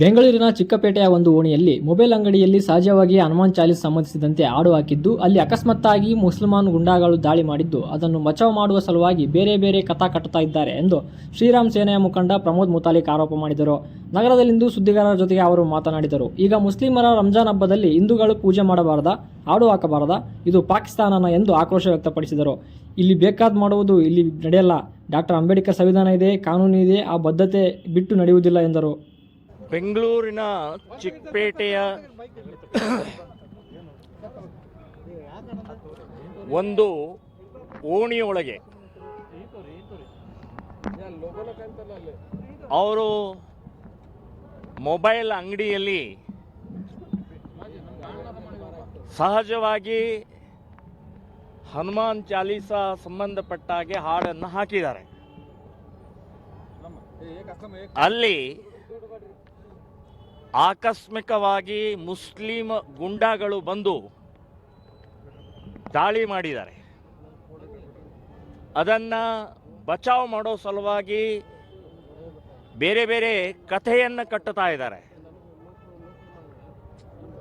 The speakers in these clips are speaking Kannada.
ಬೆಂಗಳೂರಿನ ಚಿಕ್ಕಪೇಟೆಯ ಒಂದು ಓಣಿಯಲ್ಲಿ ಮೊಬೈಲ್ ಅಂಗಡಿಯಲ್ಲಿ ಸಹಜವಾಗಿ ಹನುಮಾನ್ ಚಾಲೀಸ್ ಸಂಬಂಧಿಸಿದಂತೆ ಹಾಡು ಹಾಕಿದ್ದು, ಅಲ್ಲಿ ಅಕಸ್ಮಾತ್ತಾಗಿ ಮುಸಲ್ಮಾನ್ ಗುಂಡಾಗಳು ದಾಳಿ ಮಾಡಿದ್ದು, ಅದನ್ನು ಬಚಾವ್ ಮಾಡುವ ಸಲುವಾಗಿ ಬೇರೆ ಬೇರೆ ಕಥಾ ಕಟ್ಟುತ್ತಾ ಇದ್ದಾರೆ ಎಂದು ಶ್ರೀರಾಮ್ ಸೇನೆಯ ಮುಖಂಡ ಪ್ರಮೋದ್ ಮುತಾಲಿಕ್ ಆರೋಪ ಮಾಡಿದರು. ನಗರದಲ್ಲಿಂದು ಸುದ್ದಿಗಾರರ ಜೊತೆಗೆ ಅವರು ಮಾತನಾಡಿದರು. ಈಗ ಮುಸ್ಲಿಮರ ರಂಜಾನ್ ಹಬ್ಬದಲ್ಲಿ ಹಿಂದೂಗಳು ಪೂಜೆ ಮಾಡಬಾರದ, ಹಾಡು ಹಾಕಬಾರದ, ಇದು ಪಾಕಿಸ್ತಾನನ ಎಂದು ಆಕ್ರೋಶ ವ್ಯಕ್ತಪಡಿಸಿದರು. ಇಲ್ಲಿ ಬೇಕಾದ್ ಮಾಡುವುದು ಇಲ್ಲಿ ನಡೆಯಲ್ಲ. ಡಾಕ್ಟರ್ ಅಂಬೇಡ್ಕರ್ ಸಂವಿಧಾನ ಇದೆ, ಕಾನೂನು ಇದೆ, ಆ ಬದ್ಧತೆ ಬಿಟ್ಟು ನಡೆಯುವುದಿಲ್ಲ ಎಂದರು. ಬೆಂಗಳೂರಿನ ಚಿಕ್ಕಪೇಟೆಯ ಒಂದು ಓಣಿಯೊಳಗೆ ಅವರು ಮೊಬೈಲ್ ಅಂಗಡಿಯಲ್ಲಿ ಸಹಜವಾಗಿ ಹನುಮಾನ್ ಚಾಲೀಸ ಸಂಬಂಧಪಟ್ಟ ಹಾಗೆ ಹಾಡನ್ನು ಹಾಕಿದ್ದಾರೆ. ಅಲ್ಲಿ ಆಕಸ್ಮಿಕವಾಗಿ ಮುಸ್ಲಿಂ ಗುಂಡಾಗಳು ಬಂದು ದಾಳಿ ಮಾಡಿದ್ದಾರೆ. ಅದನ್ನು ಬಚಾವ್ ಮಾಡೋ ಸಲುವಾಗಿ ಬೇರೆ ಬೇರೆ ಕಥೆಯನ್ನು ಕಟ್ಟುತ್ತಾ ಇದ್ದಾರೆ.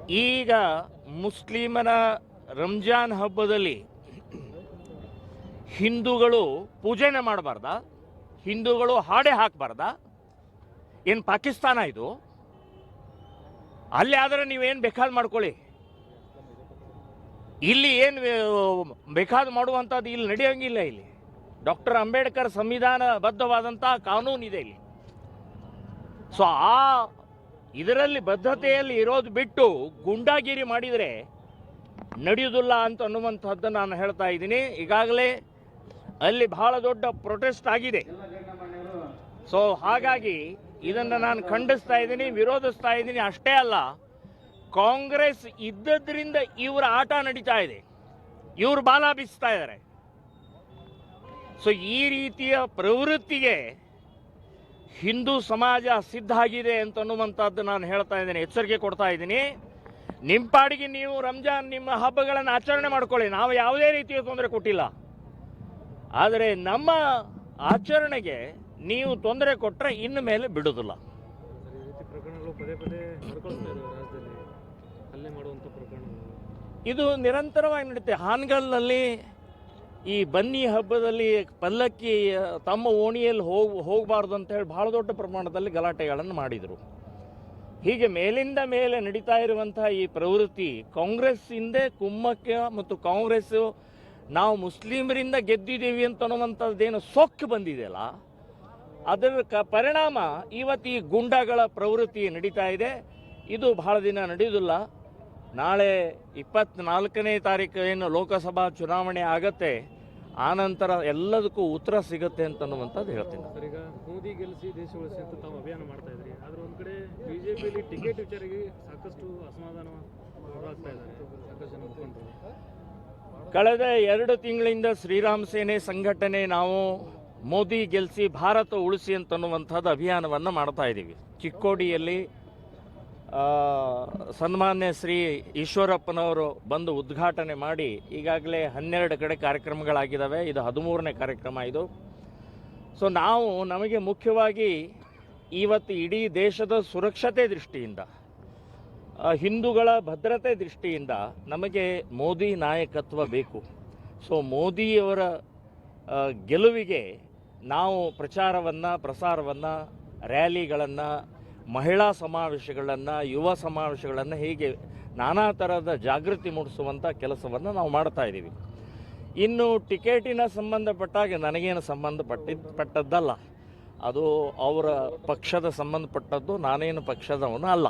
ಈಗ ಮುಸ್ಲಿಮನ ರಂಜಾನ್ ಹಬ್ಬದಲ್ಲಿ ಹಿಂದೂಗಳು ಪೂಜೆನೇ ಮಾಡಬಾರ್ದ? ಹಿಂದೂಗಳು ಹಾಡೆ ಹಾಕಬಾರ್ದ? ಏನು ಪಾಕಿಸ್ತಾನ ಇದು? ಅಲ್ಲಿ ಆದರೆ ನೀವೇನು ಬೇಕಾದ್ ಮಾಡ್ಕೊಳ್ಳಿ. ಇಲ್ಲಿ ಏನು ಬೇಕಾದ್ ಮಾಡುವಂಥದ್ದು ಇಲ್ಲಿ ನಡೆಯೋಂಗಿಲ್ಲ ಇಲ್ಲಿ. ಡಾಕ್ಟರ್ ಅಂಬೇಡ್ಕರ್ ಸಂವಿಧಾನಬದ್ಧವಾದಂಥ ಕಾನೂನು ಇದೆ ಇಲ್ಲಿ. ಸೊ ಆ ಇದರಲ್ಲಿ ಬದ್ಧತೆಯಲ್ಲಿ ಇರೋದು ಬಿಟ್ಟು ಗುಂಡಾಗಿರಿ ಮಾಡಿದರೆ ನಡೆಯುವುದಿಲ್ಲ ಅಂತ ಅನ್ನುವಂಥದ್ದು ನಾನು ಹೇಳ್ತಾ ಇದ್ದೀನಿ. ಈಗಾಗಲೇ ಅಲ್ಲಿ ಬಹಳ ದೊಡ್ಡ ಪ್ರೊಟೆಸ್ಟ್ ಆಗಿದೆ. ಸೊ ಹಾಗಾಗಿ ಇದನ್ನು ನಾನು ಖಂಡಿಸ್ತಾ ಇದ್ದೀನಿ, ವಿರೋಧಿಸ್ತಾ ಇದ್ದೀನಿ, ಅಷ್ಟೇ ಅಲ್ಲ. ಕಾಂಗ್ರೆಸ್ ಇದ್ದದ್ರಿಂದ ಇವರ ಆಟ ನಡೀತಾ ಇದೆ. ಇವರು ಬಾಲ ಬೀಸ್ತಾ ಇದ್ದಾರೆ ಸೊ ಈ ರೀತಿಯ ಪ್ರವೃತ್ತಿಗೆ ಹಿಂದೂ ಸಮಾಜ ಸಿದ್ಧ ಆಗಿದೆ ಅಂತ ಅನ್ನುವಂಥದ್ದು ನಾನು ಹೇಳ್ತಾ ಇದ್ದೀನಿ, ಎಚ್ಚರಿಕೆ ಕೊಡ್ತಾ ಇದ್ದೀನಿ. ನಿಮ್ಮ ಪಾಡಿಗೆ ನೀವು ರಂಜಾನ್ ನಿಮ್ಮ ಹಬ್ಬಗಳನ್ನು ಆಚರಣೆ ಮಾಡ್ಕೊಳ್ಳಿ. ನಾವು ಯಾವುದೇ ರೀತಿಯ ತೊಂದರೆ ಕೊಟ್ಟಿಲ್ಲ. ಆದರೆ ನಮ್ಮ ಆಚರಣೆಗೆ ನೀವು ತೊಂದರೆ ಕೊಟ್ಟರೆ ಇನ್ನು ಮೇಲೆ ಪ್ರಕರಣಗಳು ಇದು ನಿರಂತರವಾಗಿ ನಡೀತೆ ಹಾನ್ಗಲ್ನಲ್ಲಿ ಈ ಬನ್ನಿ ಹಬ್ಬದಲ್ಲಿ ಪಲ್ಲಕ್ಕಿ ತಮ್ಮ ಓಣಿಯಲ್ಲಿ ಹೋಗ್ ಹೋಗಬಾರ್ದು ಅಂತ ಹೇಳಿ ಬಹಳ ದೊಡ್ಡ ಪ್ರಮಾಣದಲ್ಲಿ ಗಲಾಟೆಗಳನ್ನು ಮಾಡಿದರು. ಹೀಗೆ ಮೇಲಿಂದ ಮೇಲೆ ನಡೀತಾ ಇರುವಂತಹ ಈ ಪ್ರವೃತ್ತಿ ಕಾಂಗ್ರೆಸ್ ಹಿಂದೆ ಕುಮ್ಮಕ್ಕ ಮತ್ತು ಕಾಂಗ್ರೆಸ್ ನಾವು ಮುಸ್ಲಿಮರಿಂದ ಗೆದ್ದಿದ್ದೀವಿ ಅಂತ ಅನ್ನುವಂಥದ್ದೇನು ಸೊಕ್ಕು ಬಂದಿದೆಯಲ್ಲ ಅದರ ಕ ಪರಿಣಾಮ ಇವತ್ತು ಈ ಗುಂಡಗಳ ಪ್ರವೃತ್ತಿ ನಡೀತಾ ಇದೆ. ಇದು ಬಹಳ ದಿನ ನಡೆಯುವುದಿಲ್ಲ. ನಾಳೆ ಇಪ್ಪತ್ನಾಲ್ಕನೇ ತಾರೀಕು ಏನು ಲೋಕಸಭಾ ಚುನಾವಣೆ ಆಗತ್ತೆ. ಆನಂತರ ಎಲ್ಲದಕ್ಕೂ ಉತ್ತರ ಸಿಗುತ್ತೆ ಅಂತ ಅನ್ನುವಂಥದ್ದು ಹೇಳ್ತೀನಿ ಸರ್ ಈಗ ಮೋದಿ ಗೆಲ್ಲಿಸಿ ದೇಶ ಉಳಿಸಿ ಅಂತ ತಾವು ಅಭಿಯಾನ ಮಾಡ್ತಾ ಇದ್ರಿ. ಆದ್ರೆ ಒಂದು ಕಡೆ ಬಿಜೆಪಿಯಲ್ಲಿ ಟಿಕೆಟ್ ವಿಚಾರಿಗೆ ಸಾಕಷ್ಟು ಅಸಮಾಧಾನ ಇದ್ದಾರೆ ಸಾಕಷ್ಟು ಜನ ಕಳೆದ ಎರಡು ತಿಂಗಳಿಂದ ಶ್ರೀರಾಮ್ ಸೇನೆ ಸಂಘಟನೆ ನಾವು ಮೋದಿ ಗೆಲ್ಲಿಸಿ ಭಾರತ ಉಳಿಸಿ ಅಂತನ್ನುವಂಥದ್ದು ಅಭಿಯಾನವನ್ನು ಮಾಡ್ತಾ ಇದ್ದೀವಿ. ಚಿಕ್ಕೋಡಿಯಲ್ಲಿ ಸನ್ಮಾನ್ಯ ಶ್ರೀ ಈಶ್ವರಪ್ಪನವರು ಬಂದು ಉದ್ಘಾಟನೆ ಮಾಡಿ ಈಗಾಗಲೇ ಹನ್ನೆರಡು ಕಡೆ ಕಾರ್ಯಕ್ರಮಗಳಾಗಿದ್ದಾವೆ. ಇದು ಹದಿಮೂರನೇ ಕಾರ್ಯಕ್ರಮ ಇದು. ಸೊ ನಾವು ನಮಗೆ ಮುಖ್ಯವಾಗಿ ಇವತ್ತು ಇಡೀ ದೇಶದ ಸುರಕ್ಷತೆ ದೃಷ್ಟಿಯಿಂದ ಹಿಂದೂಗಳ ಭದ್ರತೆ ದೃಷ್ಟಿಯಿಂದ ನಮಗೆ ಮೋದಿ ನಾಯಕತ್ವ ಬೇಕು. ಸೊ ಮೋದಿಯವರ ಗೆಲುವಿಗೆ ನಾವು ಪ್ರಚಾರವನ್ನು, ಪ್ರಸಾರವನ್ನು, ರ್ಯಾಲಿಗಳನ್ನು, ಮಹಿಳಾ ಸಮಾವೇಶಗಳನ್ನು, ಯುವ ಸಮಾವೇಶಗಳನ್ನು ಹೀಗೆ ನಾನಾ ಥರದ ಜಾಗೃತಿ ಮೂಡಿಸುವಂಥ ಕೆಲಸವನ್ನು ನಾವು ಮಾಡ್ತಾ ಇದ್ದೀವಿ ಇನ್ನು ಟಿಕೆಟಿನ ಸಂಬಂಧಪಟ್ಟಾಗ ನನಗೇನು ಸಂಬಂಧಪಟ್ಟಿದ್ದು ಪಟ್ಟದ್ದಲ್ಲ. ಅದು ಅವರ ಪಕ್ಷದ ಸಂಬಂಧಪಟ್ಟದ್ದು, ನಾನೇನು ಪಕ್ಷದವನು ಅಲ್ಲ.